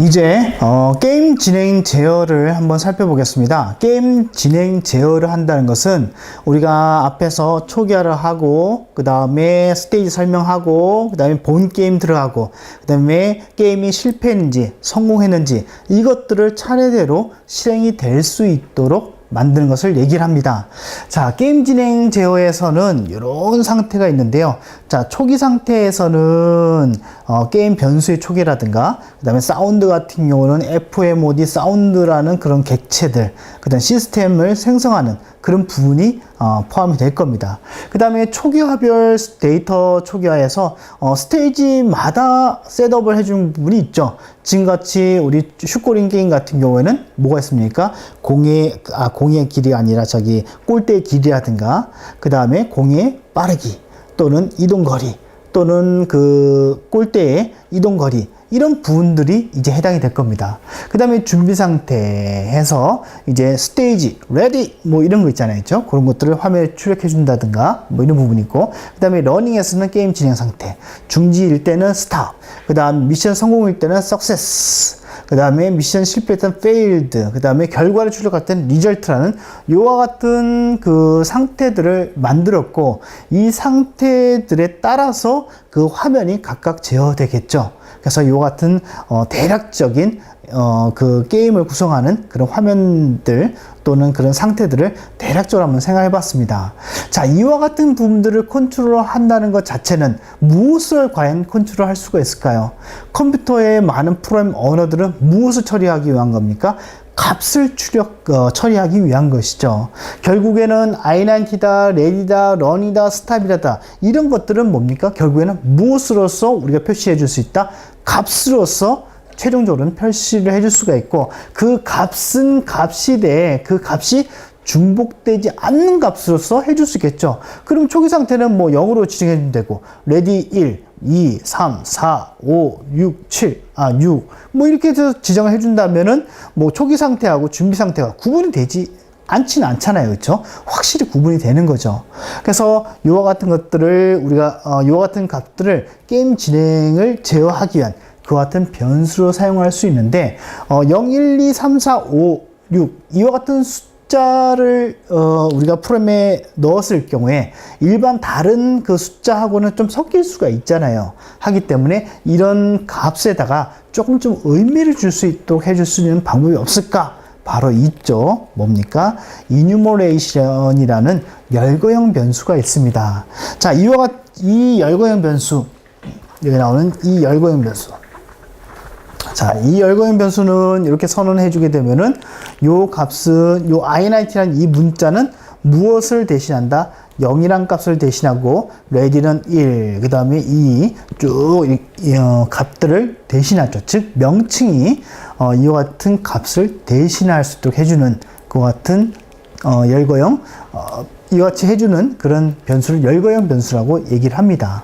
이제 어, 게임 진행 제어를 한번 살펴보겠습니다. 게임 진행 제어를 한다는 것은 우리가 앞에서 초기화를 하고 그 다음에 스테이지 설명하고 그 다음에 본 게임 들어가고 그 다음에 게임이 실패했는지 성공했는지 이것들을 차례대로 실행이 될 수 있도록 만드는 것을 얘기를 합니다. 자, 게임 진행 제어에서는 이런 상태가 있는데요. 자, 초기 상태에서는 어, 게임 변수의 초기라든가, 그 다음에 사운드 같은 경우는 FMOD 사운드라는 그런 객체들, 그 다음 시스템을 생성하는 그런 부분이 어, 포함이 될 겁니다. 그 다음에 초기화별 데이터 초기화에서 어, 스테이지마다 셋업을 해주는 부분이 있죠. 지금같이 우리 슈코링 게임 같은 경우에는 뭐가 있습니까? 공의, 아, 공의 길이 아니라 저기 골대의 길이라든가, 그 다음에 공의 빠르기, 또는 이동거리, 또는 그 골대의 이동거리, 이런 부분들이 이제 해당이 될 겁니다. 그 다음에 준비 상태에서 이제 스테이지, 레디, 뭐 이런 거 있잖아요. 그죠? 그런 것들을 화면에 출력해 준다든가 뭐 이런 부분이 있고, 그 다음에 러닝에서는 게임 진행 상태, 중지일 때는 스탑, 그 다음 미션 성공일 때는 석세스, 그 다음에 미션 실패했던 failed, 그 다음에 결과를 출력할 때는 result라는 이와 같은 그 상태들을 만들었고, 이 상태들에 따라서 그 화면이 각각 제어되겠죠. 그래서 이와 같은 어, 대략적인 어, 그 게임을 구성하는 그런 화면들 또는 그런 상태들을 대략적으로 한번 생각해 봤습니다. 자, 이와 같은 부분들을 컨트롤 한다는 것 자체는 무엇을 과연 컨트롤 할 수가 있을까요? 컴퓨터의 많은 프로그램 언어들은 무엇을 처리하기 위한 겁니까? 값을 출력 어, 처리하기 위한 것이죠. 결국에는 i90다, 레디다, 런이다, 스탑이다 이런 것들은 뭡니까? 결국에는 무엇으로서 우리가 표시해 줄 수 있다? 값으로서 최종적으로는 표시를 해줄 수가 있고 그 값은 값이 돼 그 값이 중복되지 않는 값으로서 해줄 수 있겠죠. 그럼 초기 상태는 뭐 0으로 지정해주면 되고 레디 1, 2, 3, 4, 5, 6, 7, 아, 6. 뭐 이렇게 해서 지정을 해준다면은 뭐 초기 상태하고 준비 상태가 구분이 되지 않지는 않잖아요. 그렇죠? 확실히 구분이 되는 거죠. 그래서 이와 같은 것들을 우리가 어, 이와 같은 값들을 게임 진행을 제어하기 위한 그와 같은 변수로 사용할 수 있는데 어, 0, 1, 2, 3, 4, 5, 6 이와 같은 숫자를 어, 우리가 프로그램에 넣었을 경우에 일반 다른 그 숫자하고는 좀 섞일 수가 있잖아요. 하기 때문에 이런 값에다가 조금 좀 의미를 줄 수 있도록 해줄 수 있는 방법이 없을까? 바로 있죠. 뭡니까? 이뉴머레이션이라는 열거형 변수가 있습니다. 자, 이와 같, 이 열거형 변수, 여기 나오는 이 열거형 변수. 자, 이 열거형 변수는 이렇게 선언해 주게 되면은 요 값은 요 i90라는 이 문자는 무엇을 대신한다? 0이란 값을 대신하고 레디는 1, 그 다음에 2, 쭉 이, 어, 값들을 대신하죠. 즉 명칭이 어, 이와 같은 값을 대신할 수 있도록 해주는 그 같은 어, 열거형 어, 이와 같이 해주는 그런 변수를 열거형 변수라고 얘기를 합니다.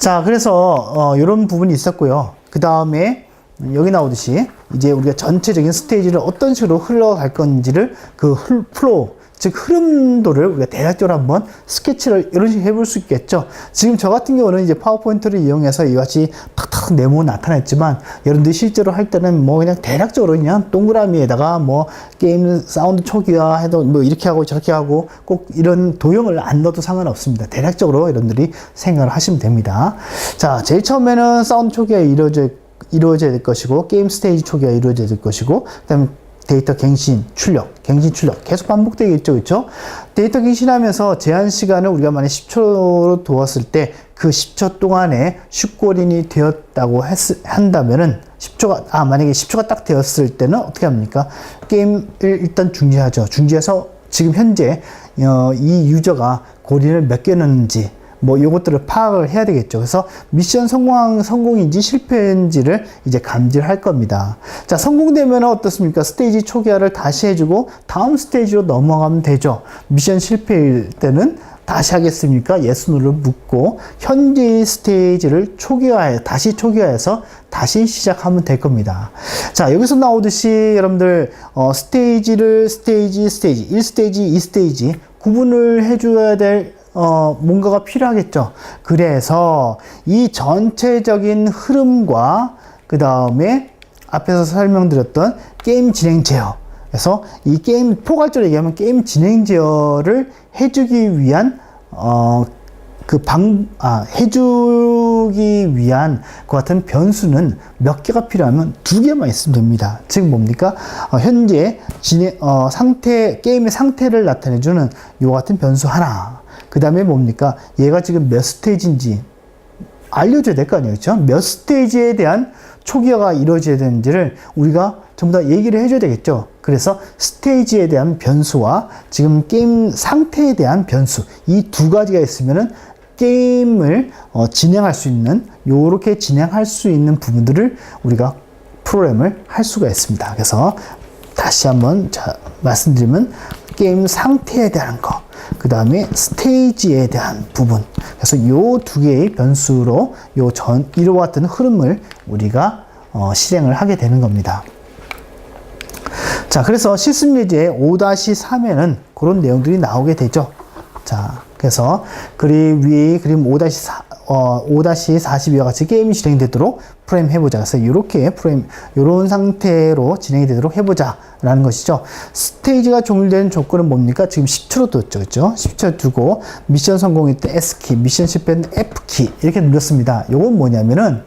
자, 그래서 어, 이런 부분이 있었고요. 그 다음에 여기 나오듯이 이제 우리가 전체적인 스테이지를 어떤 식으로 흘러갈 건지를 그 흘, 플로우 즉 흐름도를 우리가 대략적으로 한번 스케치를 이런 식으로 해볼 수 있겠죠. 지금 저 같은 경우는 이제 파워포인트를 이용해서 이같이 탁탁 네모 나타냈지만 여러분들이 실제로 할 때는 뭐 그냥 대략적으로 그냥 동그라미에다가 뭐 게임 사운드 초기화 해도 뭐 이렇게 하고 저렇게 하고 꼭 이런 도형을 안 넣어도 상관없습니다. 대략적으로 여러분들이 생각을 하시면 됩니다. 자, 제일 처음에는 사운드 초기화 이루어져 이루어져야 될 것이고 게임 스테이지 초기화 이루어져야 될 것이고 그다음에 데이터 갱신, 출력, 갱신, 출력 계속 반복되겠죠, 그렇죠? 데이터 갱신하면서 제한 시간을 우리가 만약 10초로 두었을 때 그 10초 동안에 슈꼬린이 되었다고 했, 한다면은 10초가 아 만약에 10초가 딱 되었을 때는 어떻게 합니까? 게임을 일단 중지하죠. 중지해서 지금 현재 어, 이 유저가 고린을 몇 개 넣는지 뭐 요것들을 파악을 해야 되겠죠. 그래서 미션 성공 성공인지 실패인지를 이제 감지를 할 겁니다. 자, 성공되면 어떻습니까? 스테이지 초기화를 다시 해주고 다음 스테이지로 넘어가면 되죠. 미션 실패일 때는 다시 하겠습니까? 예스노를 묻고 현재 스테이지를 초기화해 다시 초기화해서 다시 시작하면 될 겁니다. 자 여기서 나오듯이 여러분들 어, 스테이지를 스테이지 스테이지 1스테이지 2스테이지 구분을 해줘야 될 어, 뭔가가 필요하겠죠. 그래서 이 전체적인 흐름과 그 다음에 앞에서 설명드렸던 게임 진행 제어. 그래서 이 게임 포괄적으로 얘기하면 게임 진행 제어를 해주기 위한 어, 그 방, 아, 해주기 위한 그 같은 변수는 몇 개가 필요하면 두 개만 있으면 됩니다. 즉 뭡니까? 어, 현재 진행, 어, 상태, 게임의 상태를 나타내주는 요 같은 변수 하나. 그 다음에 뭡니까? 얘가 지금 몇 스테이지인지 알려줘야 될 거 아니에요. 그렇죠? 몇 스테이지에 대한 초기화가 이루어져야 되는지를 우리가 전부 다 얘기를 해줘야 되겠죠. 그래서 스테이지에 대한 변수와 지금 게임 상태에 대한 변수 이 두 가지가 있으면은 게임을 어, 진행할 수 있는 요렇게 진행할 수 있는 부분들을 우리가 프로그램을 할 수가 있습니다. 그래서 다시 한번 자, 말씀드리면 게임 상태에 대한 거, 그 다음에 스테이지에 대한 부분. 그래서 요 두 개의 변수로 요 전, 이와 같은 흐름을 우리가 어, 실행을 하게 되는 겁니다. 자, 그래서 실습 예제 5-3에는 그런 내용들이 나오게 되죠. 자, 그래서 그림 위 그림 5-4 어, 5-42와 같이 게임이 진행되도록 프레임 해보자. 그래서 이렇게 프레임, 이런 상태로 진행이 되도록 해보자. 라는 것이죠. 스테이지가 종료되는 조건은 뭡니까? 지금 10초로 뒀죠. 그죠? 10초 두고 미션 성공일 때 S키, 미션 실패는 F키. 이렇게 눌렀습니다. 요건 뭐냐면은,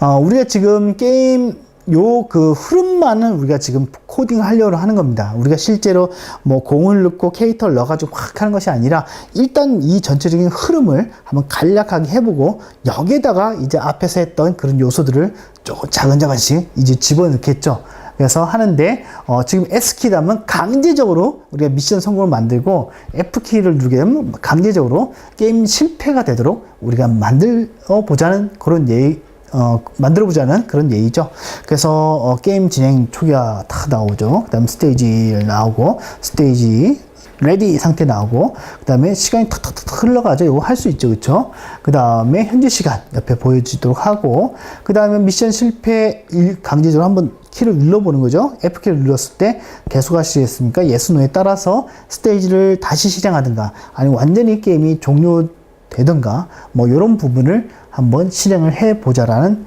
어, 우리가 지금 게임, 요 그 흐름만은 우리가 지금 코딩 하려고 하는 겁니다. 우리가 실제로 뭐 공을 넣고 캐릭터를 넣어가지고 확 하는 것이 아니라 일단 이 전체적인 흐름을 한번 간략하게 해보고 여기에다가 이제 앞에서 했던 그런 요소들을 조금 작은작은씩 이제 집어넣겠죠. 그래서 하는데 어, 지금 S키라면 강제적으로 우리가 미션 성공을 만들고 F키를 누르게 되면 강제적으로 게임 실패가 되도록 우리가 만들어 보자는 그런 예의 어, 만들어 보자는 그런 예의죠. 그래서 어, 게임 진행 초기화 다 나오죠. 그 다음 스테이지 나오고 스테이지 레디 상태 나오고 그 다음에 시간이 탁탁탁 흘러가죠. 이거 할 수 있죠. 그쵸? 그 다음에 현재 시간 옆에 보여주도록 하고 그 다음에 미션 실패 강제적으로 한번 키를 눌러보는 거죠. F키를 눌렀을 때 계속하시겠습니까? 예스노에 따라서 스테이지를 다시 실행하든가 아니면 완전히 게임이 종료 되든가 뭐 이런 부분을 한번 실행을 해 보자라는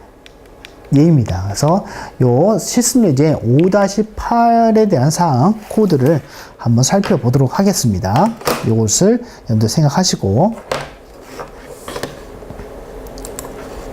예입니다. 그래서 요 실습 예제 5-8에 대한 사항 코드를 한번 살펴보도록 하겠습니다. 요것을 여러분들 생각하시고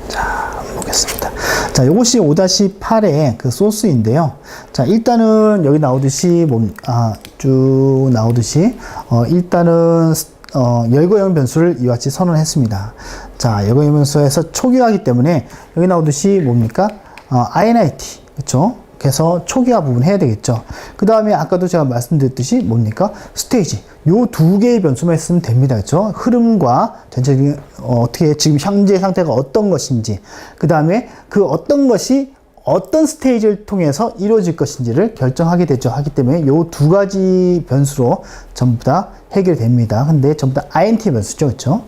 자, 보겠습니다. 자, 요것이 5-8의 그 소스인데요. 자, 일단은 여기 나오듯이 뭐, 아, 쭉 나오듯이 어, 일단은 어, 열거형 변수를 이와 같이 선언했습니다. 자, 열거형 변수에서 초기화하기 때문에 여기 나오듯이 뭡니까? 어, init. 그쵸? 그래서 초기화 부분 해야 되겠죠. 그 다음에 아까도 제가 말씀드렸듯이 뭡니까? 스테이지. 요 두 개의 변수만 있으면 됩니다. 그죠? 흐름과 전체적인 어, 어떻게 지금 현재 상태가 어떤 것인지. 그 다음에 그 어떤 것이 어떤 스테이지를 통해서 이루어질 것인지를 결정하게 되죠. 하기 때문에 요 두 가지 변수로 전부 다 해결됩니다. 근데 전부 다 int 변수죠. 그렇죠?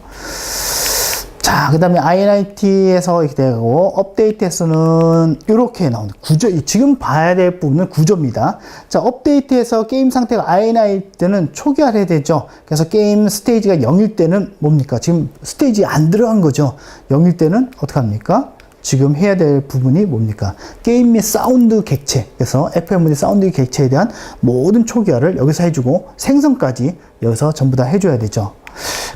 자, 그 다음에 init에서 이렇게 되고, 업데이트 에서는 이렇게 나옵니다. 구조, 지금 봐야 될 부분은 구조입니다. 자, 업데이트에서 게임 상태가 init 때는 초기화를 해야 되죠. 그래서 게임 스테이지가 0일 때는 뭡니까? 지금 스테이지 안 들어간 거죠. 0일 때는 어떻게 합니까? 지금 해야 될 부분이 뭡니까? 게임 및 사운드 객체. 그래서 FM 및 사운드 객체에 대한 모든 초기화를 여기서 해주고 생성까지 여기서 전부 다 해줘야 되죠.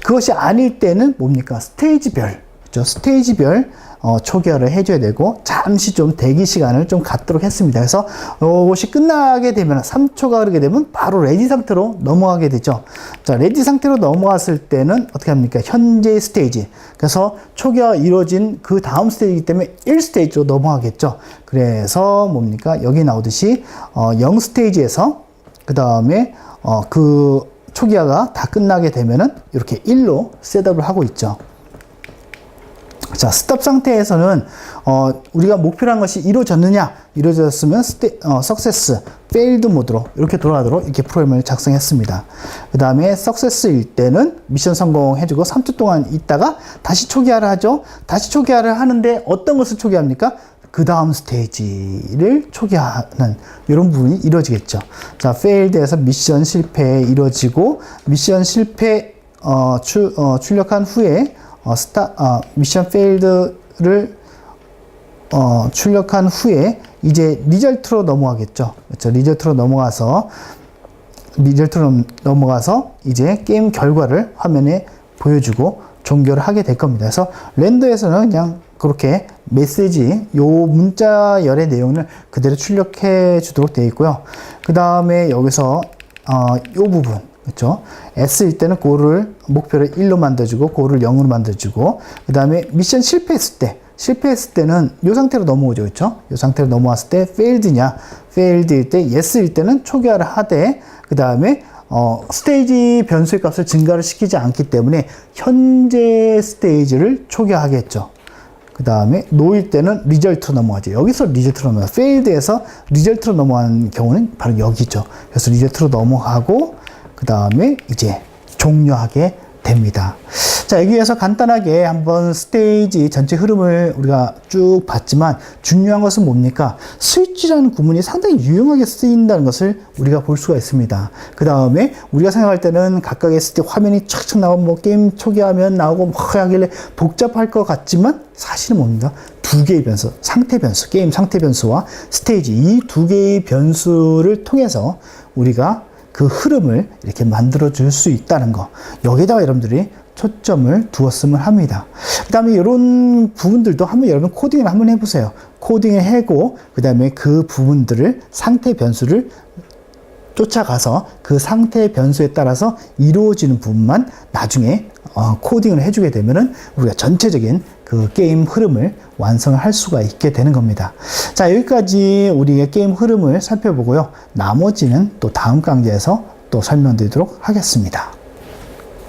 그것이 아닐 때는 뭡니까? 스테이지별. 그렇죠? 스테이지별 어, 초기화를 해줘야 되고 잠시 좀 대기 시간을 좀 갖도록 했습니다. 그래서 이것이 끝나게 되면 3초가 흐르게 되면 바로 레디 상태로 넘어가게 되죠. 자, 레디 상태로 넘어갔을 때는 어떻게 합니까? 현재 스테이지. 그래서 초기화 이루어진 그 다음 스테이지이기 때문에 1스테이지로 넘어가겠죠. 그래서 뭡니까? 여기 나오듯이 어, 0 스테이지에서 그 다음에 어, 그 초기화가 다 끝나게 되면은 이렇게 1로 셋업을 하고 있죠. 자, 스톱 상태에서는 어, 우리가 목표로 한 것이 이루어졌느냐, 이루어졌으면 스테, 어, 석세스, 페일드 모드로 이렇게 돌아가도록 이렇게 프로그램을 작성했습니다. 그 다음에 석세스일 때는 미션 성공해주고 3초 동안 있다가 다시 초기화를 하죠. 다시 초기화를 하는데 어떤 것을 초기화합니까? 그 다음 스테이지를 초기화하는 이런 부분이 이루어지겠죠. 자, 페일드에서 미션 실패 이루어지고 미션 실패 어, 출, 어, 출력한 후에 어, 스타, 어, 미션 페일드를 어, 출력한 후에 이제 리절트로 넘어가겠죠. 그렇죠. 리절트로 넘어가서 리절트로 넘어가서 이제 게임 결과를 화면에 보여주고 종결을 하게 될 겁니다. 그래서 렌더에서는 그냥 그렇게 메시지 요 문자열의 내용을 그대로 출력해 주도록 되어 있고요. 그 다음에 여기서 어, 요 부분 그렇죠? S일 때는 고를 목표를 1로 만들어주고 고를 0으로 만들어주고 그 다음에 미션 실패했을 때 실패했을 때는 이 상태로 넘어오죠 그렇죠? 이 상태로 넘어왔을 때 failed냐 failed일 때 yes일 때는 초기화를 하되 그 다음에 어, 스테이지 변수의 값을 증가를 시키지 않기 때문에 현재 스테이지를 초기화하겠죠 그 다음에 노일 때는 리절트로 넘어가죠. 여기서 리절트로 넘어가. 페일드에서 리절트로 넘어가는 경우는 바로 여기죠. 그래서 리절트로 넘어가고 그 다음에 이제 종료하게 됩니다. 자, 여기에서 간단하게 한번 스테이지 전체 흐름을 우리가 쭉 봤지만 중요한 것은 뭡니까? 스위치라는 구문이 상당히 유용하게 쓰인다는 것을 우리가 볼 수가 있습니다. 그 다음에 우리가 생각할 때는 각각의 스테 화면이 촥촥 나오고 뭐 게임 초기화면 나오고 뭐 하길래 복잡할 것 같지만 사실은 뭡니까? 두 개의 변수, 상태 변수, 게임 상태 변수와 스테이지 이 두 개의 변수를 통해서 우리가 그 흐름을 이렇게 만들어 줄 수 있다는 거. 여기다가 여러분들이 초점을 두었으면 합니다. 그 다음에 이런 부분들도 한번 여러분 코딩을 한번 해보세요. 코딩을 해고, 그 다음에 그 부분들을 상태 변수를 쫓아가서 그 상태 변수에 따라서 이루어지는 부분만 나중에 어, 코딩을 해주게 되면은 우리가 전체적인 그 게임 흐름을 완성을 할 수가 있게 되는 겁니다. 자, 여기까지 우리의 게임 흐름을 살펴보고요. 나머지는 또 다음 강좌에서 또 설명드리도록 하겠습니다.